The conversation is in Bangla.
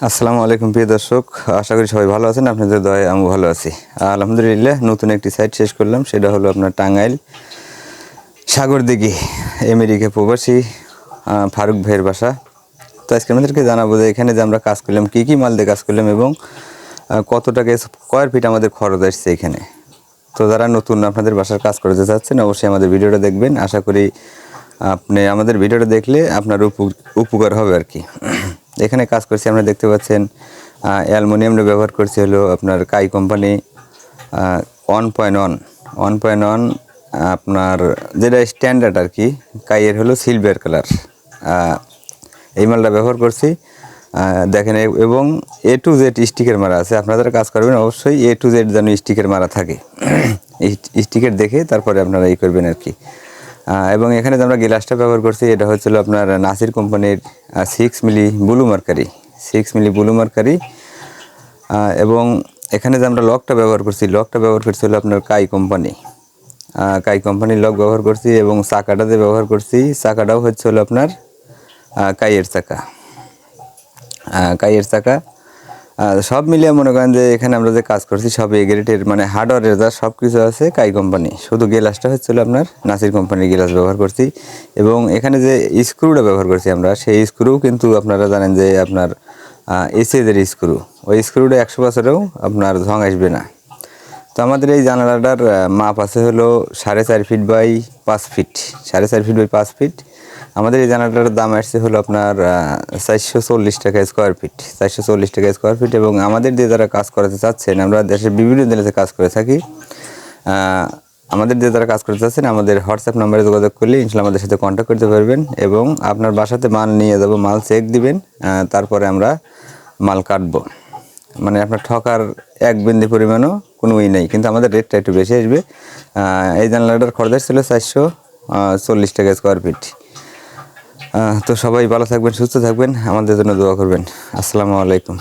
আসসালামু আলাইকুম, প্রিয় দর্শক। আশা করি সবাই ভালো আছেন, আপনাদের দয় আমি ভালো আছি। আলহামদুলিল্লাহ, নতুন একটি সাইট শেষ করলাম, সেটা হলো আপনার টাঙ্গাইল সাগর দিঘি আমেরিকা প্রবাসী ফারুক ভাইয়ের বাসা। তো আজকে আমাদেরকে জানাব যে এখানে যে আমরা কাজ করলাম, কী কী মাল দিয়ে কাজ করলাম এবং কত টাকা স্কোয়ার ফিট আমাদের খরচ আসছে এখানে। তো যারা নতুন আপনাদের বাসার কাজ করতে চাচ্ছেন, অবশ্যই আমাদের ভিডিওটা দেখবেন। আশা করি আপনি আমাদের ভিডিওটা দেখলে আপনার উপ- উপকার হবে আর কি। এখানে কাজ করছি আমরা দেখতে পাচ্ছেন অ্যালমোনিয়ামটা ব্যবহার করছি হলো আপনার কাই company one point one one point one আপনার যেটা স্ট্যান্ডার্ড আর কি, কাইয়ের হলো সিলভার কালার এই মালটা ব্যবহার করছি দেখেন এবং এ টু জেড স্টিকের মারা আছে, আপনারা যারা কাজ করবেন অবশ্যই এ টু জেড যেন স্টিকের মারা থাকে। স্টিকের দেখে তারপরে আপনারা এই করবেন আর কি। এবং এখানে যে আমরা গ্লাসটা ব্যবহার করছি, এটা হচ্ছিল আপনার নাসির কোম্পানির six milli blue mercury six milli blue mercury এবং এখানে যে আমরা লকটা ব্যবহার করছি, লকটা ব্যবহার করছি হলো আপনার কাই কোম্পানি কাই কোম্পানির লক ব্যবহার করছি এবং চাকাটা যে ব্যবহার করছি, চাকাটাও হচ্ছে হলো আপনার কাইয়ের চাকা কাইয়ের চাকা। সব মিলিয়ে মনে করেন যে এখানে আমরা যে কাজ করছি, সব এ মানে হার্ডওয়ারের যা সব কিছু আছে কাই কোম্পানি শুধু গ্লাসটা হচ্ছিল আপনার নাসির কোম্পানির গ্লাস ব্যবহার করছি। এবং এখানে যে স্ক্রুটা ব্যবহার করছি আমরা, সেই স্ক্রু কিন্তু আপনারা জানেন যে আপনার এসিদের স্ক্রু ওই স্ক্রুটা একশো বছরেও আপনার ঝং আসবে না। তো আমাদের এই জানালাটার মাপ আছে হলো সাড়ে চার ফিট বাই পাঁচ ফিট। সাড়ে চার ফিট বাই পাঁচ ফিট। আমাদের এই জানালাটার দাম আসছে হলো আপনার চারশো চল্লিশ টাকা স্কোয়ার ফিট চারশো চল্লিশ টাকা স্কোয়ার ফিট এবং আমাদের দিয়ে যারা কাজ করাতে চাচ্ছেন, আমরা দেশের বিভিন্ন জেলাতে কাজ করে থাকি। আমাদের দিয়ে যারা কাজ করতে চাচ্ছেন, আমাদের হোয়াটসঅ্যাপ নাম্বারে যোগাযোগ করলে ইনশাল্লাহ আমাদের সাথে কন্ট্যাক্ট করতে পারবেন এবং আপনার বাসাতে মাল নিয়ে যাব, মাল চেক দিবেন তারপরে আমরা মাল কাটবো। মানে আপনার ঠকার এক বিন্দু পরিমাণও কোনো ই নেই। কিন্তু আমাদের রেটটা একটু বেশি আসবে। এই জানলাটার খরচা ছিল চারশো চল্লিশ টাকা স্কোয়ার ফিট তো সবাই ভালো থাকবেন, সুস্থ থাকবেন। আমাদের জন্য দোয়া করবেন। আসসালামু আলাইকুম।